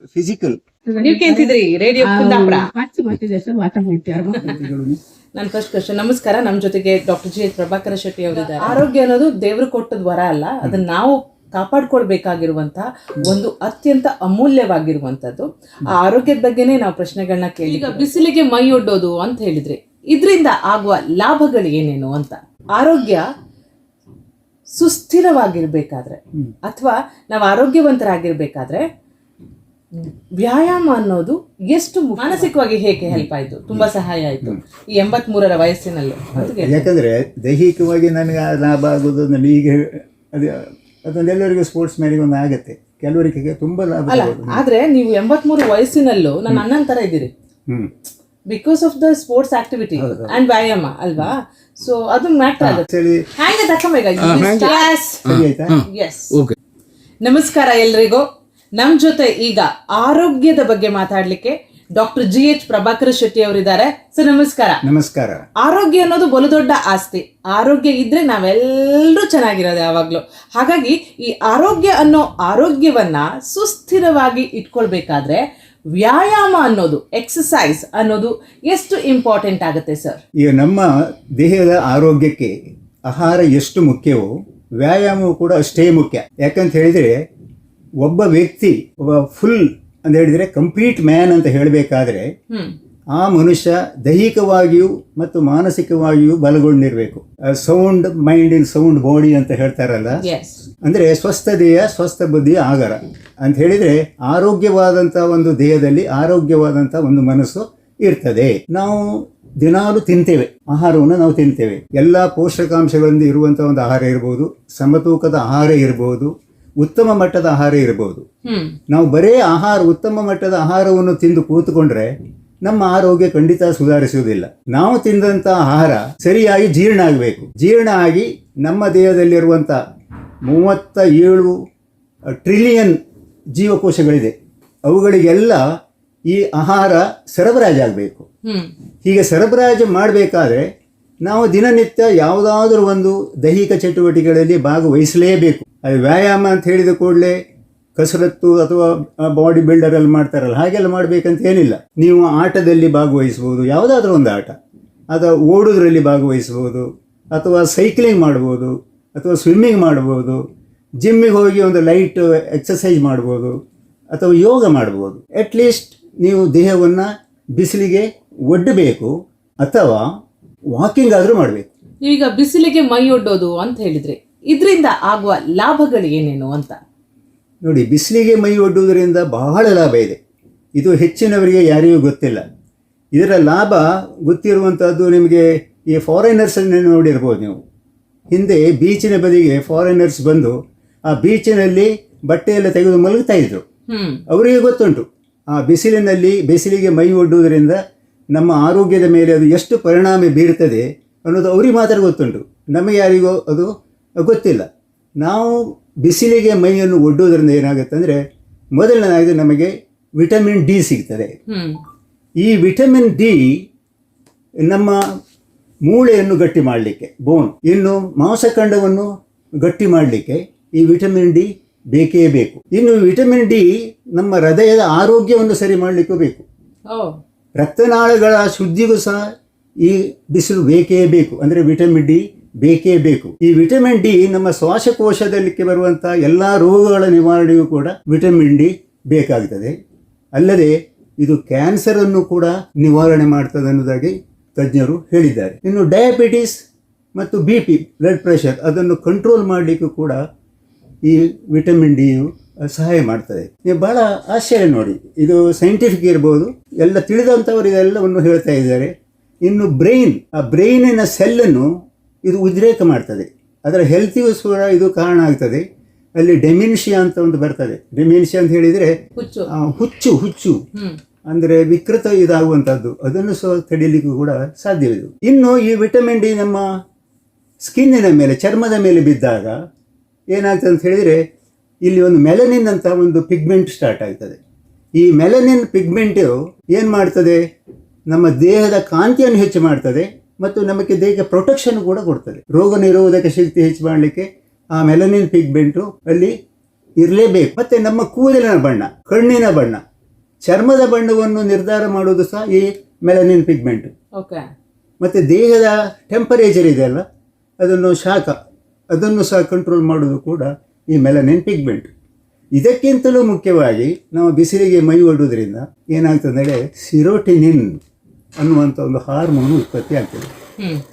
Physical ನೀವ್ radio Kundapura. ನನ್ನ first question ನಮಸ್ಕಾರ ನಮ್ಮ ಜೊತೆಗೆ doctor G H Prabhakara Shetty ಅವರಿದ್ದಾರೆ ಆರೋಗ್ಯ ಅನ್ನೋದು ದೇವ್ರು ಕೊಟ್ಟದ್ ವರ ಅಲ್ಲ ಅದನ್ನ ನಾವು ಕಾಪಾಡ್ಕೊಳ್ಬೇಕಾಗಿರುವಂತಹ ಒಂದು ಅತ್ಯಂತ ಅಮೂಲ್ಯವಾಗಿರುವಂತದ್ದು. ಆ ಆರೋಗ್ಯದ ಬಗ್ಗೆನೇ ನಾವು ಪ್ರಶ್ನೆಗಳನ್ನ ಕೇಳಿ ಈಗ ಬಿಸಿಲಿಗೆ ಮೈ ಒಡ್ಡೋದು ಅಂತ ಹೇಳಿದ್ರಿ. ಇದರಿಂದ ಆಗುವ ಲಾಭಗಳು ಏನೇನು ಅಂತ? ಆರೋಗ್ಯ ಸುಸ್ಥಿರವಾಗಿರ್ಬೇಕಾದ್ರೆ ಅಥವಾ ನಾವು ಆರೋಗ್ಯವಂತರಾಗಿರ್ಬೇಕಾದ್ರೆ ವ್ಯಾಯಾಮ ಅನ್ನೋದು ಎಷ್ಟು ಮಾನಸಿಕವಾಗಿ ಹೇಗೆ ಹೆಲ್ಪ್ ಆಯ್ತು? ತುಂಬಾ ಸಹಾಯ ಆಯ್ತು. ಈ ಎಂಬತ್ ಮೂರರ ವಯಸ್ಸಿನಲ್ಲೂ ಯಾಕಂದ್ರೆ ದೈಹಿಕವಾಗಿ ನನಗೆ ಲಾಭ ಆಗೋದು ನನಗೆ ಈಗ ಅದು ಅದೊಂದು ಎಲ್ಲರಿಗೂ ಸ್ಪೋರ್ಟ್ಸ್ ಮ್ಯಾನಿಗೆ ಒಂದು ಆಗತ್ತೆ. ಕೆಲವರಿಗೆ ತುಂಬಾ ಲಾಭ ಅಲ್ಲ. ಆದ್ರೆ ನೀವು ಎಂಬತ್ಮೂರು ವಯಸ್ಸಿನಲ್ಲೂ ನನ್ನ ಅಣ್ಣನ ತರ ಇದ್ದೀರಿ. Because of the sports activity and ವ್ಯಾಯಾಮ ಅಲ್ವಾ? ಸೊ ಅದು ಮ್ಯಾಟರ್ ಆಗುತ್ತೆ. ಸರಿ. ಹ್ಯಾಂಗ ಎಸ್ ನಮಸ್ಕಾರ ಎಲ್ರಿಗೂ. ನಮ್ ಜೊತೆ ಈಗ ಆರೋಗ್ಯದ ಬಗ್ಗೆ ಮಾತಾಡ್ಲಿಕ್ಕೆ doctor G H Prabhakar Shetty ಅವರಿದ್ದಾರೆ. ಸರ್ ನಮಸ್ಕಾರ. ನಮಸ್ಕಾರ. ಆರೋಗ್ಯ ಅನ್ನೋದು ಬಲು ದೊಡ್ಡ ಆಸ್ತಿ. ಆರೋಗ್ಯ ಇದ್ರೆ ನಾವೆಲ್ಲರೂ ಚೆನ್ನಾಗಿರೋದು ಯಾವಾಗ್ಲೂ. ಹಾಗಾಗಿ ಈ ಆರೋಗ್ಯ ಅನ್ನೋ ಆರೋಗ್ಯವನ್ನ ಸುಸ್ಥಿರವಾಗಿ ಇಟ್ಕೊಳ್ಬೇಕಾದ್ರೆ ವ್ಯಾಯಾಮ ಅನ್ನೋದು ಎಕ್ಸಸೈಸ್ ಅನ್ನೋದು ಎಷ್ಟು ಇಂಪಾರ್ಟೆಂಟ್ ಆಗುತ್ತೆ ಸರ್? ಈಗ ನಮ್ಮ ದೇಹದ ಆರೋಗ್ಯಕ್ಕೆ ಆಹಾರ ಎಷ್ಟು ಮುಖ್ಯವೋ ವ್ಯಾಯಾಮವು ಕೂಡ ಅಷ್ಟೇ ಮುಖ್ಯ. ಯಾಕಂತ ಹೇಳಿದರೆ ಒಬ್ಬ ವ್ಯಕ್ತಿ ಒಬ್ಬ ಫುಲ್ ಅಂತ ಹೇಳಿದರೆ ಕಂಪ್ಲೀಟ್ ಮ್ಯಾನ್ ಅಂತ ಹೇಳಬೇಕಾದ್ರೆ ಆ ಮನುಷ್ಯ ದೈಹಿಕವಾಗಿಯೂ ಮತ್ತು ಮಾನಸಿಕವಾಗಿಯೂ ಬಲಗೊಂಡಿರಬೇಕು. Sound mind in sound body ಅಂತ ಹೇಳ್ತಾರಲ್ಲ? ಅಂದರೆ ಸ್ವಸ್ಥ ದೇಹ ಸ್ವಸ್ಥ ಬುದ್ಧಿ ಆಗರ. ಅಂತ ಹೇಳಿದರೆ ಆರೋಗ್ಯವಾದಂಥ ಒಂದು ದೇಹದಲ್ಲಿ ಆರೋಗ್ಯವಾದಂಥ ಒಂದು ಮನಸ್ಸು ಇರ್ತದೆ. ನಾವು ದಿನಾಲು ತಿಂತೇವೆ. ಆಹಾರವನ್ನು ನಾವು ತಿಂತೇವೆ. ಎಲ್ಲ ಪೋಷಕಾಂಶಗಳಿಂದ ಇರುವಂಥ ಒಂದು ಆಹಾರ ಇರ್ಬೋದು ಸಮತೂಕದ ಆಹಾರ ಇರ್ಬೋದು ಉತ್ತಮ ಮಟ್ಟದ ಆಹಾರ ಇರಬಹುದು. ನಾವು ಬರೇ ಆಹಾರ ಉತ್ತಮ ಮಟ್ಟದ ಆಹಾರವನ್ನು ತಿಂದು ಕೂತ್ಕೊಂಡ್ರೆ ನಮ್ಮ ಆರೋಗ್ಯ ಖಂಡಿತ ಸುಧಾರಿಸುವುದಿಲ್ಲ. ನಾವು ತಿಂದಂತ ಆಹಾರ ಸರಿಯಾಗಿ ಜೀರ್ಣ ಆಗಬೇಕು. ಜೀರ್ಣ ಆಗಿ ನಮ್ಮ ದೇಹದಲ್ಲಿರುವಂಥ ಮೂವತ್ತ ಏಳು ಟ್ರಿಲಿಯನ್ ಜೀವಕೋಶಗಳಿದೆ. ಅವುಗಳಿಗೆಲ್ಲ ಈ ಆಹಾರ ಸರಬರಾಜಾಗಬೇಕು. ಹೀಗೆ ಸರಬರಾಜು ಮಾಡಬೇಕಾದ್ರೆ ನಾವು ದಿನನಿತ್ಯ ಯಾವುದಾದ್ರೂ ಒಂದು ದೈಹಿಕ ಚಟುವಟಿಕೆಗಳಲ್ಲಿ ಭಾಗವಹಿಸಲೇಬೇಕು. ಅದು ವ್ಯಾಯಾಮ ಅಂತ ಹೇಳಿದ ಕೂಡಲೇ ಕಸರತ್ತು ಅಥವಾ ಬಾಡಿ ಬಿಲ್ಡರಲ್ಲಿ ಮಾಡ್ತಾರಲ್ಲ, ಹಾಗೆಲ್ಲ ಮಾಡಬೇಕಂತ ಏನಿಲ್ಲ. ನೀವು ಆಟದಲ್ಲಿ ಭಾಗವಹಿಸ್ಬೋದು ಯಾವುದಾದ್ರೂ ಒಂದು ಆಟ. ಅಥವಾ ಓಡೋದ್ರಲ್ಲಿ ಭಾಗವಹಿಸ್ಬೋದು ಅಥವಾ ಸೈಕ್ಲಿಂಗ್ ಮಾಡ್ಬೋದು, ಅಥವಾ ಸ್ವಿಮ್ಮಿಂಗ್ ಮಾಡ್ಬೋದು ಜಿಮ್ಮಿಗೆ ಹೋಗಿ ಒಂದು ಲೈಟ್ ಎಕ್ಸಸೈಸ್ ಮಾಡ್ಬೋದು, ಅಥವಾ ಯೋಗ ಮಾಡ್ಬೋದು. ಅಟ್ಲೀಸ್ಟ್ ನೀವು ದೇಹವನ್ನು ಬಿಸಿಲಿಗೆ ಒಡ್ಡಬೇಕು ಅಥವಾ ವಾಕಿಂಗ್ ಆದರೂ ಮಾಡಬೇಕು. ಈಗ ಬಿಸಿಲಿಗೆ ಮೈ ಒಡ್ಡೋದು ಅಂತ ಹೇಳಿದ್ರೆ ಇದರಿಂದ ಆಗುವ ಲಾಭಗಳು ಏನೇನು ಅಂತ? ನೋಡಿ ಬಿಸಿಲಿಗೆ ಮೈ ಒಡ್ಡುವುದರಿಂದ ಬಹಳ ಲಾಭ ಇದೆ. ಇದು ಹೆಚ್ಚಿನವರಿಗೆ ಯಾರಿಗೂ ಗೊತ್ತಿಲ್ಲ. ಇದರ ಲಾಭ ಗೊತ್ತಿರುವಂಥದ್ದು ನಿಮಗೆ ಈ ಫಾರಿನರ್ಸನ್ನು ನೋಡಿರ್ಬೋದು ನೀವು. ಹಿಂದೆ ಬೀಚಿನ ಬದಿಗೆ ಫಾರಿನರ್ಸ್ ಬಂದು ಆ ಬೀಚಿನಲ್ಲಿ ಬಟ್ಟೆಯೆಲ್ಲ ತೆಗೆದು ಮಲಗ್ತಾ ಇದ್ರು. ಅವರಿಗೆ ಗೊತ್ತುಂಟು. ಆ ಬಿಸಿಲಿನಲ್ಲಿ ಬಿಸಿಲಿಗೆ ಮೈ ಒಡ್ಡುವುದರಿಂದ ನಮ್ಮ ಆರೋಗ್ಯದ ಮೇಲೆ ಅದು ಎಷ್ಟು ಪರಿಣಾಮ ಬೀರ್ತದೆ ಅನ್ನೋದು ಅವ್ರಿಗೆ ಮಾತ್ರ ಗೊತ್ತುಂಟು. ನಮಗೆ ಯಾರಿಗೂ ಅದು ಗೊತ್ತಿಲ್ಲ. ನಾವು ಬಿಸಿಲಿಗೆ ಮೈಯನ್ನು ಒಡ್ಡೋದ್ರಿಂದ ಏನಾಗುತ್ತೆ ಅಂದರೆ ಮೊದಲನೇದಾಗಿ ನಮಗೆ ವಿಟಮಿನ್ ಡಿ ಸಿಗ್ತದೆ. ಈ ವಿಟಮಿನ್ ಡಿ ನಮ್ಮ ಮೂಳೆಯನ್ನು ಗಟ್ಟಿ ಮಾಡಲಿಕ್ಕೆ ಬೋನ್ ಇನ್ನು ಮಾಂಸಖಂಡವನ್ನು ಗಟ್ಟಿ ಮಾಡಲಿಕ್ಕೆ ಈ ವಿಟಮಿನ್ ಡಿ ಬೇಕೇ ಬೇಕು. ಇನ್ನು ವಿಟಮಿನ್ ಡಿ ನಮ್ಮ ಹೃದಯದ ಆರೋಗ್ಯವನ್ನು ಸರಿ ಮಾಡಲಿಕ್ಕೂ ಬೇಕು. ರಕ್ತನಾಳಗಳ ಶುದ್ಧಿಗೂ ಸಹ ಈ ಬಿಸಿಲು ಬೇಕೇ ಬೇಕು. ಅಂದರೆ ವಿಟಮಿನ್ ಡಿ ಬೇಕೇ ಬೇಕು. ಈ ವಿಟಮಿನ್ ಡಿ ನಮ್ಮ ಶ್ವಾಸಕೋಶದಲ್ಲಿ ಬರುವಂಥ ಎಲ್ಲ ರೋಗಗಳ ನಿವಾರಣೆಗೂ ಕೂಡ ವಿಟಮಿನ್ ಡಿ ಬೇಕಾಗ್ತದೆ. ಅಲ್ಲದೆ ಇದು ಕ್ಯಾನ್ಸರನ್ನು ಕೂಡ ನಿವಾರಣೆ ಮಾಡ್ತದೆ ಅನ್ನೋದಾಗಿ ತಜ್ಞರು ಹೇಳಿದ್ದಾರೆ. ಇನ್ನು ಡಯಾಬಿಟಿಸ್ ಮತ್ತು ಬಿ ಪಿ, ಬ್ಲಡ್ ಪ್ರೆಷರ್ ಅದನ್ನು ಕಂಟ್ರೋಲ್ ಮಾಡಲಿಕ್ಕೂ ಕೂಡ ಈ ವಿಟಮಿನ್ ಡಿಯು ಸಹಾಯ ಮಾಡ್ತದೆ. ನೀವು ಬಹಳ ಆಶ್ಚರ್ಯ ನೋಡಿ. ಇದು ಸೈಂಟಿಫಿಕ್ ಇರ್ಬೋದು. ಎಲ್ಲ ತಿಳಿದಂಥವರು ಇದೆಲ್ಲವನ್ನು ಹೇಳ್ತಾ ಇದ್ದಾರೆ. ಇನ್ನು ಬ್ರೈನ್ ಆ ಬ್ರೈನಿನ ಸೆಲ್ಲನ್ನು ಇದು ಉದ್ರೇಕ ಮಾಡ್ತದೆ. ಅದರ ಹೆಲ್ತಿಗೂ ಕೂಡ ಇದು ಕಾರಣ ಆಗ್ತದೆ. ಅಲ್ಲಿ ಡೆಮಿನ್ಷಿಯಾ ಅಂತ ಒಂದು ಬರ್ತದೆ. ಡೆಮಿನ್ಷಿಯಾ ಅಂತ ಹೇಳಿದರೆ ಹುಚ್ಚು. ಹುಚ್ಚು ಅಂದರೆ ವಿಕೃತ ಇದಾಗುವಂಥದ್ದು. ಅದನ್ನು ಸಹ ತಡೀಲಿಕ್ಕೂ ಕೂಡ ಸಾಧ್ಯವಿದೆ ಇನ್ನು ಈ ವಿಟಮಿನ್ ಡಿ ನಮ್ಮ ಸ್ಕಿನ್ನಿನ ಮೇಲೆ ಚರ್ಮದ ಮೇಲೆ ಬಿದ್ದಾಗ ಏನಾಗ್ತದೆ ಅಂತ ಹೇಳಿದರೆ ಇಲ್ಲಿ ಒಂದು ಮೆಲನಿನ್ ಅಂತ ಒಂದು ಪಿಗ್ಮೆಂಟ್ ಸ್ಟಾರ್ಟ್ ಆಗ್ತದೆ ಈ ಮೆಲನಿನ್ ಪಿಗ್ಮೆಂಟು ಏನು ಮಾಡ್ತದೆ? ನಮ್ಮ ದೇಹದ ಕಾಂತಿಯನ್ನು ಹೆಚ್ಚು ಮಾಡ್ತದೆ ಮತ್ತು ನಮಗೆ ದೇಹಕ್ಕೆ ಪ್ರೊಟೆಕ್ಷನ್ ಕೂಡ ಕೊಡ್ತದೆ. ರೋಗ ನಿರೋಧಕ ಶಕ್ತಿ ಹೆಚ್ಚು ಮಾಡಲಿಕ್ಕೆ ಆ ಮೆಲನಿನ್ ಪಿಗ್ಮೆಂಟು ಅಲ್ಲಿ ಇರಲೇಬೇಕು. ಮತ್ತು ನಮ್ಮ ಕೂದಲಿನ ಬಣ್ಣ ಕಣ್ಣಿನ ಬಣ್ಣ ಚರ್ಮದ ಬಣ್ಣವನ್ನು ನಿರ್ಧಾರ ಮಾಡುವುದು ಸಹ ಈ ಮೆಲನಿನ್ ಪಿಗ್ಮೆಂಟು ಓಕೆ ಮತ್ತು ದೇಹದ ಟೆಂಪರೇಚರ್ ಇದೆಯಲ್ಲ ಅದನ್ನು ಶಾಖ ಅದನ್ನು ಸಹ ಕಂಟ್ರೋಲ್ ಮಾಡೋದು ಕೂಡ ಈ ಮೆಲನಿನ್ ಪಿಗ್ಮೆಂಟ್ ಇದಕ್ಕಿಂತಲೂ ಮುಖ್ಯವಾಗಿ ನಾವು ಬಿಸಿಲಿಗೆ ಮೈ ಒಡ್ಡುವುದರಿಂದ ಏನಾಗ್ತದೆ ಸಿರೋಟಿನಿನ್ ಅನ್ನುವಂಥ ಒಂದು ಹಾರ್ಮೋನು ಉತ್ಪತ್ತಿ ಆಗ್ತದೆ.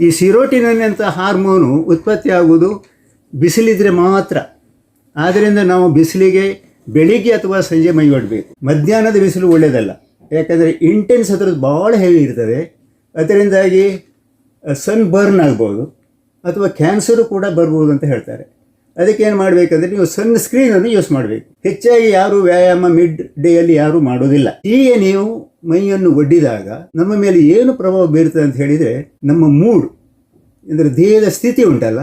ಈ ಸಿರೋಟಿನಿನ್ ಅಂತ ಹಾರ್ಮೋನು ಉತ್ಪತ್ತಿ ಆಗುವುದು ಬಿಸಿಲಿದ್ರೆ ಮಾತ್ರ. ಆದ್ದರಿಂದ ನಾವು ಬಿಸಿಲಿಗೆ ಬೆಳಿಗ್ಗೆ ಅಥವಾ ಸಂಜೆ ಮೈ ಒಡ್ಬೇಕು. ಮಧ್ಯಾಹ್ನದ ಬಿಸಿಲು ಒಳ್ಳೆಯದಲ್ಲ. ಯಾಕಂದರೆ ಇಂಟೆನ್ಸ್ ಅದರದ್ದು ಭಾಳ ಹೆವಿ ಇರ್ತದೆ. ಅದರಿಂದಾಗಿ ಸನ್ ಬರ್ನ್ ಆಗ್ಬೋದು. ಅಥವಾ ಕ್ಯಾನ್ಸರು ಕೂಡ ಬರ್ಬೋದು ಅಂತ ಹೇಳ್ತಾರೆ. ಅದಕ್ಕೆ ಏನು ಮಾಡಬೇಕಂದ್ರೆ ನೀವು ಸನ್ ಸ್ಕ್ರೀನನ್ನು ಯೂಸ್ ಮಾಡಬೇಕು. ಹೆಚ್ಚಾಗಿ ಯಾರು ವ್ಯಾಯಾಮ ಮಿಡ್ ಡೇಯಲ್ಲಿ ಯಾರು ಮಾಡೋದಿಲ್ಲ. ಹೀಗೆ ನೀವು ಮೈಯನ್ನು ಒಡ್ಡಿದಾಗ ನಮ್ಮ ಮೇಲೆ ಏನು ಪ್ರಭಾವ ಬೀರುತ್ತೆ ಅಂತ ಹೇಳಿದರೆ ನಮ್ಮ ಮೂಡ್ ಅಂದರೆ ದೇಹದ ಸ್ಥಿತಿ ಉಂಟಲ್ಲ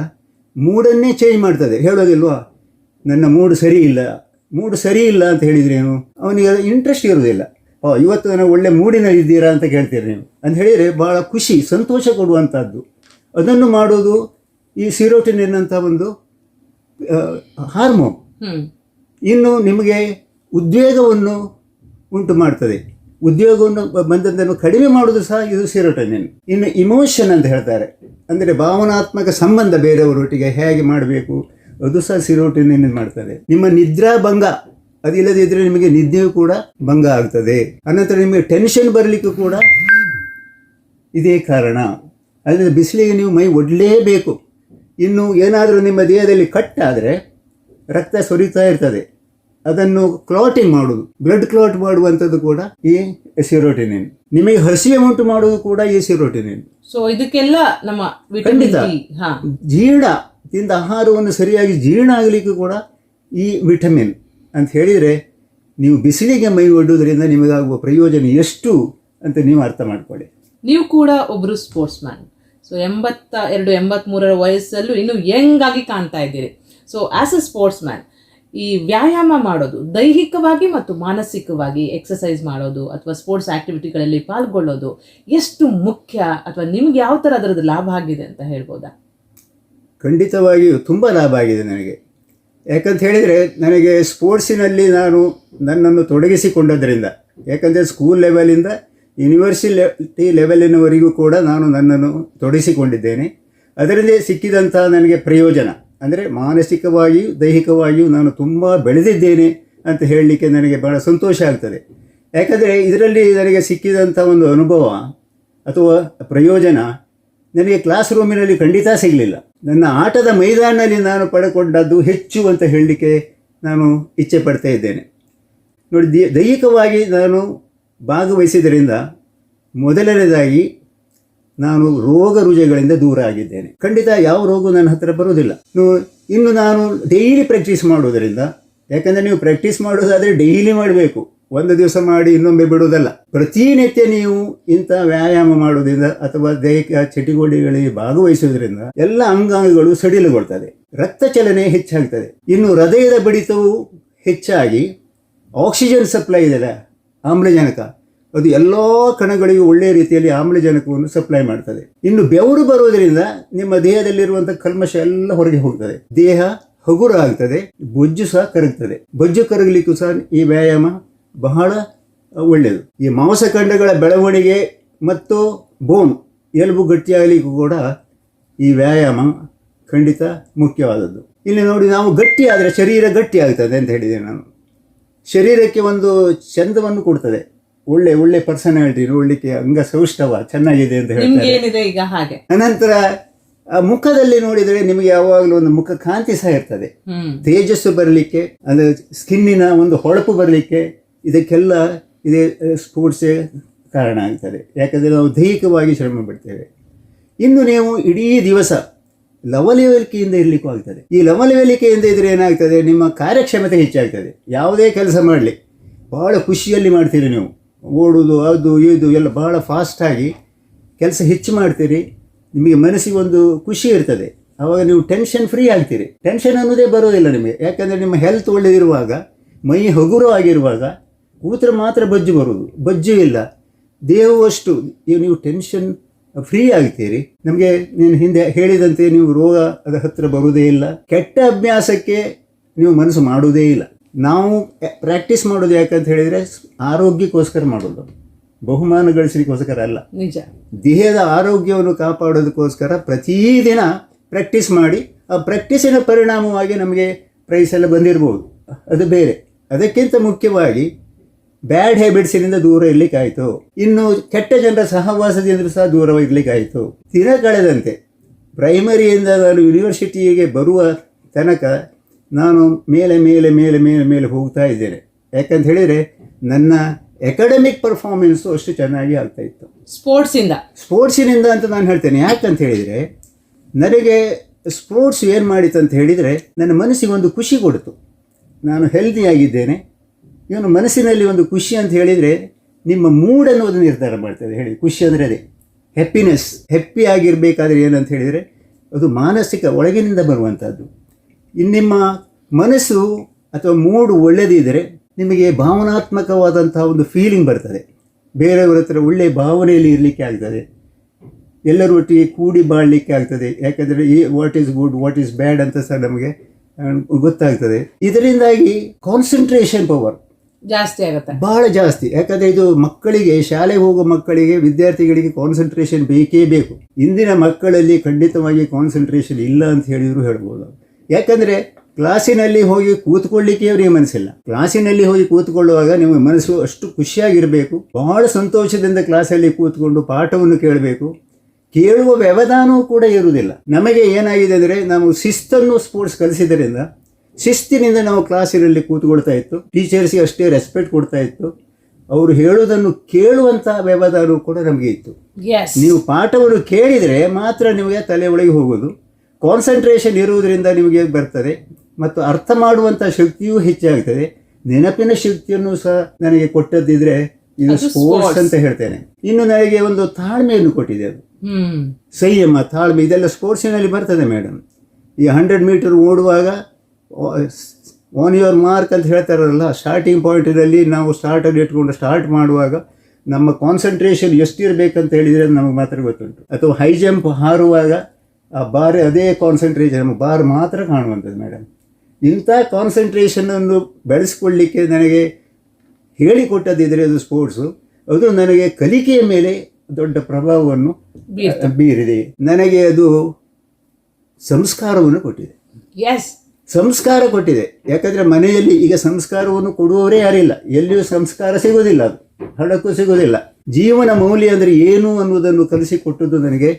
ಮೂಡನ್ನೇ ಚೇಂಜ್ ಮಾಡ್ತದೆ. ಹೇಳೋದಿಲ್ವಾ? ನನ್ನ ಮೂಡ್ ಸರಿ ಇಲ್ಲ. ಮೂಡ್ ಸರಿ ಇಲ್ಲ ಅಂತ ಹೇಳಿದ್ರೇನು? ಅವನಿಗೆ ಇಂಟ್ರೆಸ್ಟ್ ಇರೋದಿಲ್ಲ ಓ ಇವತ್ತು ನಾನು ಒಳ್ಳೆ ಮೂಡಿನಲ್ಲಿ ಇದ್ದೀರಾ ಅಂತ ಕೇಳ್ತೀರಿ ನೀವು. ಅಂತ ಹೇಳಿದರೆ ಭಾಳ ಖುಷಿ, ಸಂತೋಷ ಕೊಡುವಂಥದ್ದು ಅದನ್ನು ಮಾಡೋದು ಈ ಸಿರೋಟಿನಿನ್ ಅಂತ ಒಂದು ಹಾರ್ಮೋನ್ ಇನ್ನು ನಿಮಗೆ ಉದ್ವೇಗವನ್ನು ಉಂಟು ಮಾಡ್ತದೆ. ಉದ್ಯೋಗವನ್ನು ಬಂದದ್ದನ್ನು ಕಡಿಮೆ ಮಾಡೋದು ಸಹ ಇದು ಸಿರೋಟನಿನ್. ಇನ್ನು ಇಮೋಷನ್ ಅಂತ ಹೇಳ್ತಾರೆ. ಅಂದರೆ ಭಾವನಾತ್ಮಕ ಸಂಬಂಧ ಬೇರೆಯವರೊಟ್ಟಿಗೆ ಹೇಗೆ ಮಾಡಬೇಕು ಅದು ಸಹ ಸಿರೋಟಿನಿನ್ ಮಾಡ್ತದೆ. ನಿಮ್ಮ ನಿದ್ರಾ ಭಂಗ ಅದಿಲ್ಲದಿದ್ದರೆ ನಿಮಗೆ ನಿದ್ದೆಯೂ ಕೂಡ ಭಂಗ ಆಗ್ತದೆ. ಅನಂತರ ನಿಮಗೆ ಟೆನ್ಷನ್ ಬರಲಿಕ್ಕೂ ಕೂಡ ಇದೇ ಕಾರಣ. ಅದರಿಂದ ಬಿಸಿಲಿಗೆ ನೀವು ಮೈ ಒಡ್ಲೇಬೇಕು. ಇನ್ನು ಏನಾದರೂ ನಿಮ್ಮ ದೇಹದಲ್ಲಿ ಕಟ್ಟಾದರೆ ರಕ್ತ ಸುರಿತಾ ಇರ್ತದೆ. ಅದನ್ನು ಕ್ಲಾಟಿಂಗ್ ಮಾಡುವುದು ಬ್ಲಡ್ ಕ್ಲಾಟ್ ಮಾಡುವಂಥದ್ದು ಕೂಡ ಈ ಸಿರೋಟಿನಿನ್ ನಿಮಗೆ ಹಸಿಯ ಉಂಟು ಮಾಡುವುದು ಕೂಡ ಈ ಸಿರೋಟಿನಿನ್ ಸೊ ಇದಕ್ಕೆಲ್ಲ ನಮ್ಮ ಖಂಡಿತ. ಜೀರ್ಣ ತಿಂದ ಆಹಾರವನ್ನು ಸರಿಯಾಗಿ ಜೀರ್ಣ ಆಗಲಿಕ್ಕೂ ಕೂಡ ಈ ವಿಟಮಿನ್ ಅಂತ ಹೇಳಿದರೆ ನೀವು ಬಿಸಿಲಿಗೆ ಮೈ ಒಡ್ಡುವುದರಿಂದ ನಿಮಗಾಗುವ ಪ್ರಯೋಜನ ಎಷ್ಟು ಅಂತ ನೀವು ಅರ್ಥ ಮಾಡಿಕೊಳ್ಳಿ. ನೀವು ಕೂಡ ಒಬ್ಬರು ಸ್ಪೋರ್ಟ್ಸ್ ಮ್ಯಾನ್ ಸೊ ಎಂಬತ್ತ, ಎರಡು ಎಂಬತ್ತ್ ಮೂರರ ವಯಸ್ಸಲ್ಲೂ ಇನ್ನು ಯಂಗ್ ಆಗಿ ಕಾಣ್ತಾ ಇದ್ದೀರಿ. So as a sportsman ಈ ವ್ಯಾಯಾಮ ಮಾಡೋದು ದೈಹಿಕವಾಗಿ ಮತ್ತು ಮಾನಸಿಕವಾಗಿ ಎಕ್ಸಸೈಸ್ ಮಾಡೋದು ಅಥವಾ ಸ್ಪೋರ್ಟ್ಸ್ ಆ್ಯಕ್ಟಿವಿಟಿಗಳಲ್ಲಿ ಪಾಲ್ಗೊಳ್ಳೋದು ಎಷ್ಟು ಮುಖ್ಯ ಅಥವಾ ನಿಮ್ಗೆ ಯಾವ ಥರ ಅದರದ್ದು ಲಾಭ ಆಗಿದೆ ಅಂತ ಹೇಳ್ಬೋದಾ? ಖಂಡಿತವಾಗಿಯೂ ತುಂಬ ಲಾಭ ಆಗಿದೆ ನನಗೆ. ಯಾಕಂತ ಹೇಳಿದರೆ ನನಗೆ ಸ್ಪೋರ್ಟ್ಸಿನಲ್ಲಿ ನಾನು ನನ್ನನ್ನು ತೊಡಗಿಸಿಕೊಂಡದ್ರಿಂದ, ಯಾಕಂದರೆ ಸ್ಕೂಲ್ ಲೆವೆಲಿಂದ ಯೂನಿವರ್ಸಿಟಿ ಲೆವೆಲಿನವರೆಗೂ ಕೂಡ ನಾನು ನನ್ನನ್ನು ತೊಡಗಿಸಿಕೊಂಡಿದ್ದೇನೆ. ಅದರಲ್ಲಿ ಸಿಕ್ಕಿದಂಥ ನನಗೆ ಪ್ರಯೋಜನ. ಅಂದರೆ ಮಾನಸಿಕವಾಗಿಯೂ ದೈಹಿಕವಾಗಿಯೂ ನಾನು ತುಂಬ ಬೆಳೆದಿದ್ದೇನೆ ಅಂತ ಹೇಳಲಿಕ್ಕೆ ನನಗೆ ಬಹಳ ಸಂತೋಷ ಆಗ್ತದೆ. ಯಾಕಂದರೆ ಇದರಲ್ಲಿ ನನಗೆ ಸಿಕ್ಕಿದಂಥ ಒಂದು ಅನುಭವ ಅಥವಾ ಪ್ರಯೋಜನ ನನಗೆ ಕ್ಲಾಸ್ ರೂಮಿನಲ್ಲಿ ಖಂಡಿತ ಸಿಗಲಿಲ್ಲ. ನನ್ನ ಆಟದ ಮೈದಾನದಲ್ಲಿ ನಾನು ಪಡೆಕೊಂಡದ್ದು ಹೆಚ್ಚು ಅಂತ ಹೇಳಲಿಕ್ಕೆ ನಾನು ಇಚ್ಛೆ ಪಡ್ತಾ ಇದ್ದೇನೆ. ನೋಡಿ ದೈಹಿಕವಾಗಿ ನಾನು ಭಾಗವಹಿಸಿದ್ರಿಂದ ಮೊದಲನೇದಾಗಿ ನಾನು ರೋಗ ರುಜೆಗಳಿಂದ ದೂರ ಆಗಿದ್ದೇನೆ. ಖಂಡಿತ ಯಾವ ರೋಗ ನನ್ನ ಹತ್ತಿರ ಬರುವುದಿಲ್ಲ. ಇನ್ನು ನಾನು ಡೈಲಿ ಪ್ರಾಕ್ಟೀಸ್ ಮಾಡುವುದರಿಂದ, ಯಾಕಂದರೆ ನೀವು ಪ್ರಾಕ್ಟೀಸ್ ಮಾಡೋದಾದರೆ ಡೈಲಿ ಮಾಡಬೇಕು. ಒಂದು ದಿವಸ ಮಾಡಿ ಇನ್ನೊಮ್ಮೆ ಬಿಡುವುದಲ್ಲ. ಪ್ರತಿನಿತ್ಯ ನೀವು ಇಂಥ ವ್ಯಾಯಾಮ ಮಾಡುವುದರಿಂದ ಅಥವಾ ದೈಹಿಕ ಚಟುವಟಿಕೆಗಳಿಗೆ ಭಾಗವಹಿಸುವುದರಿಂದ ಎಲ್ಲ ಅಂಗಾಂಗಗಳು ಸಡಿಲಗೊಳ್ತದೆ. ರಕ್ತ ಚಲನೆ ಹೆಚ್ಚಾಗ್ತದೆ. ಇನ್ನು ಹೃದಯದ ಬಡಿತವು ಹೆಚ್ಚಾಗಿ ಆಕ್ಸಿಜನ್ ಸಪ್ಲೈ ಇದೆ ಆಮ್ಲಜನಕ. ಅದು ಎಲ್ಲ ಕಣಗಳಿಗೂ ಒಳ್ಳೆಯ ರೀತಿಯಲ್ಲಿ ಆಮ್ಲಜನಕವನ್ನು ಸಪ್ಲೈ ಮಾಡ್ತದೆ. ಇನ್ನು ಬೆವರು ಬರುವುದರಿಂದ ನಿಮ್ಮ ದೇಹದಲ್ಲಿರುವಂಥ ಕಲ್ಮಶ ಎಲ್ಲ ಹೊರಗೆ ಹೋಗ್ತದೆ. ದೇಹ ಹಗುರ ಆಗ್ತದೆ, ಬೊಜ್ಜು ಸಹ ಕರಗ್ತದೆ. ಬೊಜ್ಜು ಕರಗಲಿಕ್ಕೂ ಸಹ ಈ ವ್ಯಾಯಾಮ ಬಹಳ ಒಳ್ಳೆಯದು. ಈ ಮಾಂಸಖಂಡಗಳ ಬೆಳವಣಿಗೆ ಮತ್ತು ಬೋನ್ ಎಲುಬು ಗಟ್ಟಿಯಾಗಲಿಕ್ಕೂ ಕೂಡ ಈ ವ್ಯಾಯಾಮ ಖಂಡಿತ ಮುಖ್ಯವಾದದ್ದು. ಇಲ್ಲಿ ನೋಡಿ ನಾವು ಗಟ್ಟಿ ಆದರೆ ಶರೀರ ಗಟ್ಟಿ ಆಗ್ತದೆ ಅಂತ ಹೇಳಿದ್ದೇನೆ ನಾನು. ಶರೀರಕ್ಕೆ ಒಂದು ಚಂದವನ್ನು ಕೊಡ್ತದೆ. ಒಳ್ಳೆ ಒಳ್ಳೆ ಪರ್ಸನಾಲಿಟಿ ನೋಡ್ಲಿಕ್ಕೆ ಅಂಗ ಸೌಷ್ಠವ ಚೆನ್ನಾಗಿದೆ ಅಂತ ಹೇಳ್ತಾರೆ. ಈಗ ಹಾಗೆ? ಅನಂತರ ಮುಖದಲ್ಲಿ ನೋಡಿದರೆ ನಿಮಗೆ ಯಾವಾಗಲೂ ಒಂದು ಮುಖ ಕಾಂತಿ ಸಹ ಇರ್ತದೆ. ತೇಜಸ್ಸು ಬರಲಿಕ್ಕೆ ಅಂದ್ರೆ ಸ್ಕಿನ್ನಿನ ಒಂದು ಹೊಳಪು ಬರಲಿಕ್ಕೆ ಇದಕ್ಕೆಲ್ಲ ಇದೇ ಸ್ಪೋರ್ಟ್ಸೇ ಕಾರಣ ಆಗ್ತದೆ. ಯಾಕಂದ್ರೆ ನಾವು ದೈಹಿಕವಾಗಿ ಶ್ರಮ ಪಡ್ತೇವೆ. ಇನ್ನು ನೀವು ಇಡೀ ದಿವಸ ಲವಲೇವಲಿಕೆಯಿಂದ ಇರಲಿಕ್ಕೂ ಆಗ್ತದೆ. ಈ ಲವಲೇವಲಿಕೆಯಿಂದ ಇದ್ರೆ ಏನಾಗ್ತದೆ? ನಿಮ್ಮ ಕಾರ್ಯಕ್ಷಮತೆ ಹೆಚ್ಚಾಗ್ತದೆ. ಯಾವುದೇ ಕೆಲಸ ಮಾಡಲಿ. ಭಾಳ ಖುಷಿಯಲ್ಲಿ ಮಾಡ್ತೀರಿ ನೀವು. ಓಡೋದು, ಅದು, ಇದು ಎಲ್ಲ ಭಾಳ ಫಾಸ್ಟಾಗಿ ಕೆಲಸ ಹೆಚ್ಚು ಮಾಡ್ತೀರಿ. ನಿಮಗೆ ಮನಸ್ಸಿಗೆ ಒಂದು ಖುಷಿ ಇರ್ತದೆ. ಆವಾಗ ನೀವು ಟೆನ್ಷನ್ ಫ್ರೀ ಆಗ್ತೀರಿ. ಟೆನ್ಷನ್ ಅನ್ನೋದೇ ಬರೋದಿಲ್ಲ ನಿಮಗೆ. ಯಾಕಂದರೆ ನಿಮ್ಮ ಹೆಲ್ತ್ ಒಳ್ಳೆದಿರುವಾಗ, ಮೈ ಹಗುರವಾಗಿರುವಾಗ ಕೂತ್ರ ಮಾತ್ರ ಬಜ್ಜು ಬರುವುದು. ಬಜ್ಜು ಇಲ್ಲ. ದೇಹವಷ್ಟು ನೀವು ಟೆನ್ಷನ್ ಫ್ರೀ ಆಗ್ತೀರಿ ನಮಗೆ ನೀನು ಹಿಂದೆ ಹೇಳಿದಂತೆ ನೀವು ರೋಗ ಅದ ಹತ್ತಿರ ಬರುವುದೇ ಇಲ್ಲ. ಕೆಟ್ಟ ಅಭ್ಯಾಸಕ್ಕೆ ನೀವು ಮನಸ್ಸು ಮಾಡುವುದೇ ಇಲ್ಲ. ನಾವು ಪ್ರಾಕ್ಟೀಸ್ ಮಾಡೋದು ಯಾಕಂತ ಹೇಳಿದರೆ ಆರೋಗ್ಯಕ್ಕೋಸ್ಕರ ಮಾಡೋದು. ಬಹುಮಾನ ಗಳಿಸಲಿಕ್ಕೋಸ್ಕರ ಅಲ್ಲ. ನಿಜ. ದೇಹದ ಆರೋಗ್ಯವನ್ನು ಕಾಪಾಡೋದಕ್ಕೋಸ್ಕರ ಪ್ರತಿದಿನ ಪ್ರಾಕ್ಟೀಸ್ ಮಾಡಿ ಆ ಪ್ರಾಕ್ಟೀಸಿನ ಪರಿಣಾಮವಾಗಿ ನಮಗೆ ಪ್ರೈಸ್ ಎಲ್ಲ ಬಂದಿರ್ಬೋದು. ಅದು ಬೇರೆ. ಅದಕ್ಕಿಂತ ಮುಖ್ಯವಾಗಿ ಬ್ಯಾಡ್ ಹ್ಯಾಬಿಟ್ಸಿನಿಂದ ದೂರ ಇರಲಿಕ್ಕಾಯಿತು. ಇನ್ನು ಕೆಟ್ಟ ಜನರ ಸಹವಾಸದಿಂದ ಸಹ ದೂರ ಇರಲಿಕ್ಕಾಯಿತು. ದಿನ ಕಳೆದಂತೆ ಪ್ರೈಮರಿಯಿಂದ ನಾನು ಯೂನಿವರ್ಸಿಟಿಗೆ ಬರುವ ತನಕ ನಾನು ಮೇಲೆ ಮೇಲೆ ಮೇಲೆ ಮೇಲೆ ಮೇಲೆ ಹೋಗ್ತಾ ಇದ್ದೇನೆ. ಯಾಕಂತ ಹೇಳಿದರೆ ನನ್ನ ಎಕಾಡೆಮಿಕ್ ಪರ್ಫಾರ್ಮೆನ್ಸು ಅಷ್ಟು ಚೆನ್ನಾಗಿ ಆಗ್ತಾ ಇತ್ತು. ಸ್ಪೋರ್ಟ್ಸಿಂದ ಸ್ಪೋರ್ಟ್ಸಿನಿಂದ ಅಂತ ನಾನು ಹೇಳ್ತೇನೆ. ಯಾಕಂತ ಹೇಳಿದರೆ ನನಗೆ ಸ್ಪೋರ್ಟ್ಸ್ ಏನು ಮಾಡಿತ್ತು ಅಂತ ಹೇಳಿದರೆ ನನ್ನ ಮನಸ್ಸಿಗೆ ಒಂದು ಖುಷಿ ಕೊಡ್ತು. ನಾನು ಹೆಲ್ದಿಯಾಗಿದ್ದೇನೆ ಇವನು ಮನಸ್ಸಿನಲ್ಲಿ ಒಂದು ಖುಷಿ ಅಂತ ಹೇಳಿದರೆ ನಿಮ್ಮ ಮೂಡ್ ಅನ್ನೋದು ನಿರ್ಧಾರ ಮಾಡ್ತದೆ ಹೇಳಿ. ಖುಷಿ ಅಂದರೆ ಅದೇ. ಹ್ಯಾಪಿನೆಸ್ ಹ್ಯಾಪಿ ಆಗಿರಬೇಕಾದ್ರೆ ಏನಂತ ಹೇಳಿದರೆ ಅದು ಮಾನಸಿಕ ಒಳಗಿನಿಂದ ಬರುವಂಥದ್ದು ಇನ್ನು ನಿಮ್ಮ ಮನಸ್ಸು ಅಥವಾ ಮೂಡ್ ಒಳ್ಳೆಯದಿದ್ದರೆ ನಿಮಗೆ ಭಾವನಾತ್ಮಕವಾದಂತಹ ಒಂದು ಫೀಲಿಂಗ್ ಬರ್ತದೆ. ಬೇರೆಯವರ ಹತ್ರ ಒಳ್ಳೆಯ ಭಾವನೆಯಲ್ಲಿ ಇರಲಿಕ್ಕೆ ಆಗ್ತದೆ. ಎಲ್ಲರೊಟ್ಟಿಗೆ ಕೂಡಿ ಬಾಳಲಿಕ್ಕೆ ಆಗ್ತದೆ. ಯಾಕೆಂದರೆ ಈ what is good what is bad ಅಂತ ಸಹ ನಮಗೆ ಗೊತ್ತಾಗ್ತದೆ. ಇದರಿಂದಾಗಿ ಕಾನ್ಸಂಟ್ರೇಷನ್ ಪವರ್ ಜಾಸ್ತಿ ಆಗುತ್ತೆ. ಬಹಳ ಜಾಸ್ತಿ. ಯಾಕಂದ್ರೆ ಇದು ಮಕ್ಕಳಿಗೆ ಶಾಲೆಗೆ ಹೋಗೋ ಮಕ್ಕಳಿಗೆ, ವಿದ್ಯಾರ್ಥಿಗಳಿಗೆ ಕಾನ್ಸಂಟ್ರೇಷನ್ ಬೇಕೇ ಬೇಕು. ಇಂದಿನ ಮಕ್ಕಳಲ್ಲಿ ಖಂಡಿತವಾಗಿ ಕಾನ್ಸಂಟ್ರೇಷನ್ ಇಲ್ಲ ಅಂತ ಹೇಳಿದ್ರು ಹೇಳ್ಬೋದು. ಯಾಕಂದ್ರೆ ಕ್ಲಾಸಿನಲ್ಲಿ ಹೋಗಿ ಕೂತ್ಕೊಳ್ಳಿಕ್ಕೆ ಅವರಿಗೆ ಮನಸ್ಸಿಲ್ಲ. ಕ್ಲಾಸಿನಲ್ಲಿ ಹೋಗಿ ಕೂತ್ಕೊಳ್ಳುವಾಗ ನಿಮ್ಮ ಮನಸ್ಸು ಅಷ್ಟು ಖುಷಿಯಾಗಿರಬೇಕು. ಬಹಳ ಸಂತೋಷದಿಂದ ಕ್ಲಾಸಲ್ಲಿ ಕೂತ್ಕೊಂಡು ಪಾಠವನ್ನು ಕೇಳಬೇಕು. ಕೇಳುವ ವ್ಯವಧಾನವೂ ಕೂಡ ಇರುವುದಿಲ್ಲ. ನಮಗೆ ಏನಾಗಿದೆ ಅಂದರೆ ನಾವು ಶಿಸ್ತನ್ನು ಸ್ಪೋರ್ಟ್ಸ್ ಕಲಿಸಿದ್ದರಿಂದ ಶಿಸ್ತಿನಿಂದ ನಾವು ಕ್ಲಾಸಿನಲ್ಲಿ ಕೂತ್ಕೊಳ್ತಾ ಇತ್ತು. ಟೀಚರ್ಸ್ಗೆ ಅಷ್ಟೇ ರೆಸ್ಪೆಕ್ಟ್ ಕೊಡ್ತಾ ಇತ್ತು. ಅವರು ಹೇಳುವುದನ್ನು ಕೇಳುವಂಥ ವ್ಯವಧಾನವು ಕೂಡ ನಮಗೆ ಇತ್ತು. ನೀವು ಪಾಠವನ್ನು ಕೇಳಿದರೆ ಮಾತ್ರ ನಿಮಗೆ ತಲೆ ಒಳಗೆ ಹೋಗೋದು. ಕಾನ್ಸಂಟ್ರೇಷನ್ ಇರುವುದರಿಂದ ನಿಮಗೆ ಬರ್ತದೆ. ಮತ್ತು ಅರ್ಥ ಮಾಡುವಂಥ ಶಕ್ತಿಯೂ ಹೆಚ್ಚಾಗ್ತದೆ. ನೆನಪಿನ ಶಕ್ತಿಯನ್ನು ಸಹ ನನಗೆ ಕೊಟ್ಟದ್ದಿದ್ರೆ ಇದು ಸ್ಪೋರ್ಟ್ಸ್ ಅಂತ ಹೇಳ್ತೇನೆ. ಇನ್ನು ನನಗೆ ಒಂದು ತಾಳ್ಮೆಯನ್ನು ಕೊಟ್ಟಿದೆ ಅದು. ಸಂಯಮ ತಾಳ್ಮೆ ಇದೆಲ್ಲ ಸ್ಪೋರ್ಟ್ಸಿನಲ್ಲಿ ಬರ್ತದೆ ಮೇಡಮ್ ಈ ಹಂಡ್ರೆಡ್ ಮೀಟರ್ ಓಡುವಾಗ ಆನ್ ಯುವರ್ ಮಾರ್ಕ್ ಅಂತ ಹೇಳ್ತಾರಲ್ಲ ಸ್ಟಾರ್ಟಿಂಗ್ ಪಾಯಿಂಟಿನಲ್ಲಿ ನಾವು ಸ್ಟಾರ್ಟಲ್ಲಿ ಇಟ್ಕೊಂಡು ಸ್ಟಾರ್ಟ್ ಮಾಡುವಾಗ ನಮ್ಮ ಕಾನ್ಸಂಟ್ರೇಷನ್ ಎಷ್ಟಿರಬೇಕಂತ ಹೇಳಿದರೆ ನಮಗೆ ಮಾತ್ರ ಗೊತ್ತುಂಟು. ಅಥವಾ ಹೈ ಜಂಪ್ ಹಾರುವಾಗ ಆ ಬಾರ್ ಅದೇ ಕಾನ್ಸಂಟ್ರೇಷನ್ ನಮ್ಮ ಬಾರ್ ಮಾತ್ರ ಕಾಣುವಂಥದ್ದು ಮೇಡಮ್ ಇಂಥ ಕಾನ್ಸಂಟ್ರೇಷನನ್ನು ಬೆಳೆಸ್ಕೊಳ್ಳಿಕ್ಕೆ ನನಗೆ ಹೇಳಿಕೊಟ್ಟದಿದ್ದರೆ ಅದು ಸ್ಪೋರ್ಟ್ಸು ಅದು ನನಗೆ ಕಲಿಕೆಯ ಮೇಲೆ ದೊಡ್ಡ ಪ್ರಭಾವವನ್ನು. ಬೀರಿದೆ. ನನಗೆ ಅದು ಸಂಸ್ಕಾರವನ್ನು ಕೊಟ್ಟಿದೆ. ಎಸ್ ಸಂಸ್ಕಾರ ಕೊಟ್ಟಿದೆ. ಯಾಕಂದರೆ ಮನೆಯಲ್ಲಿ ಈಗ ಸಂಸ್ಕಾರವನ್ನು ಕೊಡುವವರೇ ಯಾರಿಲ್ಲ. ಎಲ್ಲಿಯೂ ಸಂಸ್ಕಾರ ಸಿಗೋದಿಲ್ಲ ಅದು. ಹಡಕ್ಕೂ ಸಿಗೋದಿಲ್ಲ ಜೀವನ ಮೌಲ್ಯ ಅಂದರೆ ಏನು ಅನ್ನುವುದನ್ನು ಕಲಿಸಿಕೊಟ್ಟದ್ದು ನನಗೆ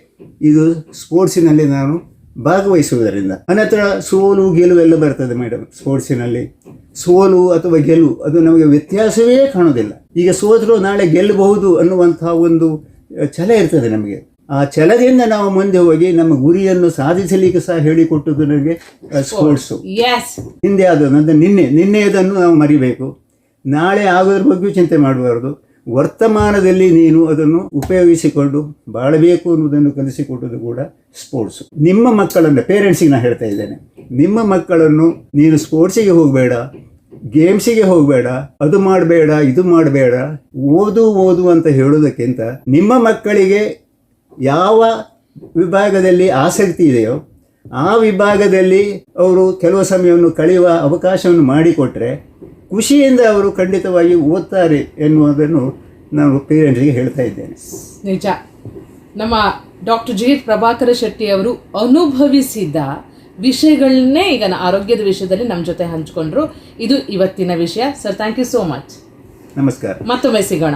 ಇದು ಸ್ಪೋರ್ಟ್ಸಿನಲ್ಲಿ ನಾನು ಭಾಗವಹಿಸುವುದರಿಂದ. ಅನಂತರ ಸೋಲು, ಗೆಲುವು ಎಲ್ಲ ಬರ್ತದೆ ಮೇಡಮ್ ಸ್ಪೋರ್ಟ್ಸಿನಲ್ಲಿ. ಸೋಲು ಅಥವಾ ಗೆಲುವು, ಅದು ನಮಗೆ ವ್ಯತ್ಯಾಸವೇ ಕಾಣೋದಿಲ್ಲ ಈಗ ಸೋತರು ನಾಳೆ ಗೆಲ್ಲಬಹುದು ಅನ್ನುವಂಥ ಒಂದು ಛಲ ಇರ್ತದೆ ನಮಗೆ. ಆ ಛಲದಿಂದ ನಾವು ಮುಂದೆ ಹೋಗಿ ನಮ್ಮ ಗುರಿಯನ್ನು ಸಾಧಿಸಲಿಕ್ಕೆ ಸಹ ಹೇಳಿಕೊಟ್ಟದ್ದು ನನಗೆ ಸ್ಪೋರ್ಟ್ಸು ಹಿಂದೆ ಅದು ನನ್ನ ನಿನ್ನೆ ನಿನ್ನೆಯದನ್ನು ನಾವು ಮರಿಬೇಕು. ನಾಳೆ ಆಗೋದ್ರ ಬಗ್ಗೆ ಚಿಂತೆ ಮಾಡಬಾರ್ದು ವರ್ತಮಾನದಲ್ಲಿ ನೀನು ಅದನ್ನು ಉಪಯೋಗಿಸಿಕೊಂಡು ಬಾಳಬೇಕು ಅನ್ನೋದನ್ನು ಕಲಿಸಿಕೊಟ್ಟದ್ದು ಕೂಡ ಸ್ಪೋರ್ಟ್ಸು ನಿಮ್ಮ ಮಕ್ಕಳನ್ನು ಪೇರೆಂಟ್ಸಿಗೆ ನಾನು ಹೇಳ್ತಾ ಇದ್ದೇನೆ. ನಿಮ್ಮ ಮಕ್ಕಳನ್ನು ನೀನು ಸ್ಪೋರ್ಟ್ಸಿಗೆ ಹೋಗಬೇಡ ಗೇಮ್ಸಿಗೆ ಹೋಗಬೇಡ ಅದು ಮಾಡಬೇಡ ಇದು ಮಾಡಬೇಡ ಓದು ಓದು ಅಂತ ಹೇಳೋದಕ್ಕಿಂತ ನಿಮ್ಮ ಮಕ್ಕಳಿಗೆ ಯಾವ ವಿಭಾಗದಲ್ಲಿ ಆಸಕ್ತಿ ಇದೆಯೋ ಆ ವಿಭಾಗದಲ್ಲಿ ಅವರು ಕೆಲವು ಸಮಯವನ್ನು ಕಳೆಯುವ ಅವಕಾಶವನ್ನು ಮಾಡಿಕೊಟ್ಟರೆ ಖುಷಿಯಿಂದ ಅವರು ಖಂಡಿತವಾಗಿ ಓದ್ತಾರೆ ಎನ್ನುವುದನ್ನು ನಾನು ಪೇರೆಂಟ್ಸ್ಗೆ ಹೇಳ್ತಾ ಇದ್ದೇನೆ. ನಿಜ. ನಮ್ಮ doctor G H Prabhakara Shetty ಅವರು ಅನುಭವಿಸಿದ ವಿಷಯಗಳನ್ನೇ ಈಗ ಆರೋಗ್ಯದ ವಿಷಯದಲ್ಲಿ ನಮ್ಮ ಜೊತೆ ಹಂಚಿಕೊಂಡ್ರು. ಇದು ಇವತ್ತಿನ ವಿಷಯ. Sir thank you so much ನಮಸ್ಕಾರ. ಮತ್ತೊಮ್ಮೆ ಸಿಗೋಣ.